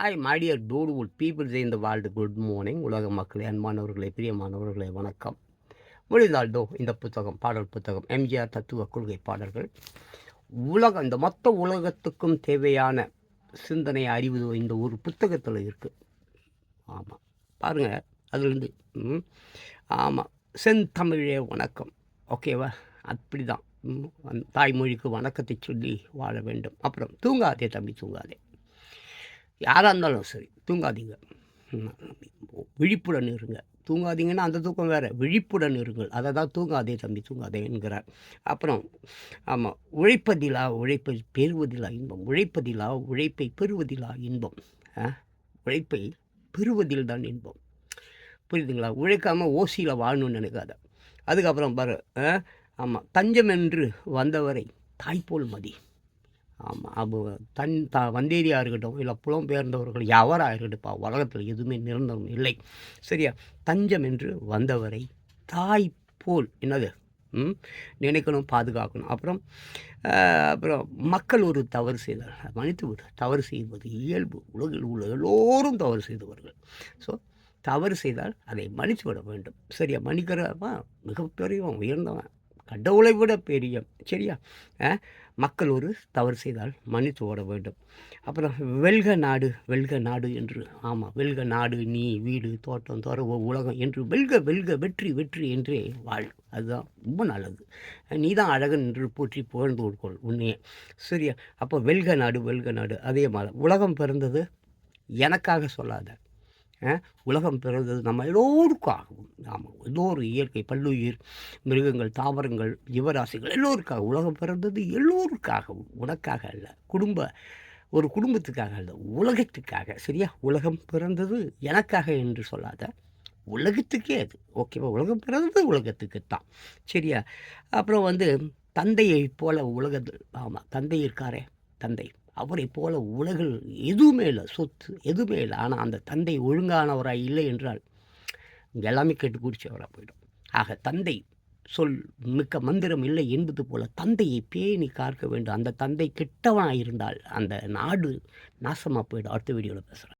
Hi my dear beautiful peoples இந்த world good morning உலக மக்களே அன்பானவர்களே பிரியமானவர்களே வணக்கம். முடிந்தால்தோ இந்த புத்தகம் பாடல் புத்தகம் எம்ஜிஆர் தத்துவ கொள்கை பாடல்கள். உலகம் இந்த மொத்த உலகத்துக்கும் தேவையான சிந்தனை அறிவு இந்த ஒரு புத்தகத்தில் இருக்குது ஆமாம் பாருங்கள் அதுலேருந்து ஆமாம் செந்தமிழே வணக்கம். ஓகேவா? அப்படி தான் தாய்மொழிக்கு வணக்கத்தை சொல்லி வாழ வேண்டும். அப்புறம் தூங்காதே தம்பி தூங்காதே. யாராக இருந்தாலும் சரி தூங்காதீங்க. விழிப்புடன் இருங்க. தூங்காதீங்கன்னா அந்த தூக்கம் வேறு. விழிப்புடன் இருங்கள். அதை தான் தூங்காதே தம்பி தூங்காதே என்கிறார். அப்புறம் ஆமாம் உழைப்பதிலா உழைப்பை பெறுவதிலா இன்பம்? உழைப்பதிலா உழைப்பை பெறுவதிலா இன்பம்? ஆ? உழைப்பை பெறுவதில் தான் இன்பம். புரியுதுங்களா? உழைக்காமல் ஓசியில் வாழணும்னு நினைக்காத. அதுக்கப்புறம் பாரு ஆமாம் தஞ்சம் என்று வந்தவரை தாய்ப்போல் மதி. ஆமாம் அப்போ தன் த வந்தேரியாக இருக்கட்டும் இல்லை புலம்பெயர்ந்தவர்கள் எவராக இருக்கட்டும்ப்பா உலகத்தில் எதுவுமே நிரந்தரம் இல்லை. சரியா? தஞ்சம் என்று வந்தவரை தாய் போல் என்னது? ம் நினைக்கணும் பாதுகாக்கணும். அப்புறம் அப்புறம் மக்கள் ஒரு தவறு செய்தால் மன்னித்து விடு. தவறு செய்வது இயல்பு. உலகில் உள்ள எல்லோரும் தவறு செய்தவர்கள். ஸோ தவறு செய்தால் அதை மன்னித்து விட வேண்டும். சரியா? மன்னிக்கிறவன் மிகப்பெரியவன் உயர்ந்தவன். கடவுளை விட பெரிய சரியா? மக்கள் ஒரு தவறு செய்தால் மன்னித்து ஓட வேண்டும். அப்புறம் வெல்க நாடு வெல்க நாடு என்று. ஆமாம் வெல்க நாடு நீ வீடு தோட்டம் துறவு உலகம் என்று வெல்க வெல்க வெற்றி வெற்றி என்றே வாழ். அதுதான் ரொம்ப நல்லது. நீ தான் அழகன் என்று போற்றி புகழ்ந்து கொள் உன்னையே. சரியா? அப்போ வெல்க நாடு வெல்க நாடு. அதே மாதிரி. உலகம் பிறந்தது எனக்காக சொல்லாத. உலகம் பிறந்தது நம்ம எல்லோருக்காகவும். ஆமாம் எல்லோரும் இயற்கை பல்லுயிர் மிருகங்கள் தாவரங்கள் ஜீவராசிகள் எல்லோருக்காக உலகம் பிறந்தது எல்லோருக்காகவும். உனக்காக அல்ல குடும்ப ஒரு குடும்பத்துக்காக அல்ல உலகத்துக்காக. சரியா? உலகம் பிறந்தது எனக்காக என்று சொல்லாத உலகத்துக்கே அது. ஓகேவா உலகம் பிறந்தது உலகத்துக்கு தான் சரியா? அப்புறம் வந்து தந்தையை போல உலகத்தில் ஆமாம் தந்தை இருக்காரே தந்தை. அவரை போல உலகில் எதுவுமே இல்லை சொத்து எதுவுமே இல்லை. ஆனால் அந்த தந்தை ஒழுங்கானவராக இல்லை என்றால் இங்கே எல்லாமே கெட்டு குடிச்சவராக போயிடும். ஆக தந்தை சொல் மிக்க மந்திரம் இல்லை என்பது போல தந்தையை பேணி காக்க வேண்டும். அந்த தந்தை கெட்டவனாக இருந்தால் அந்த நாடு நாசமாக போயிடும். அடுத்த வீடியோவில் பேசுகிறேன்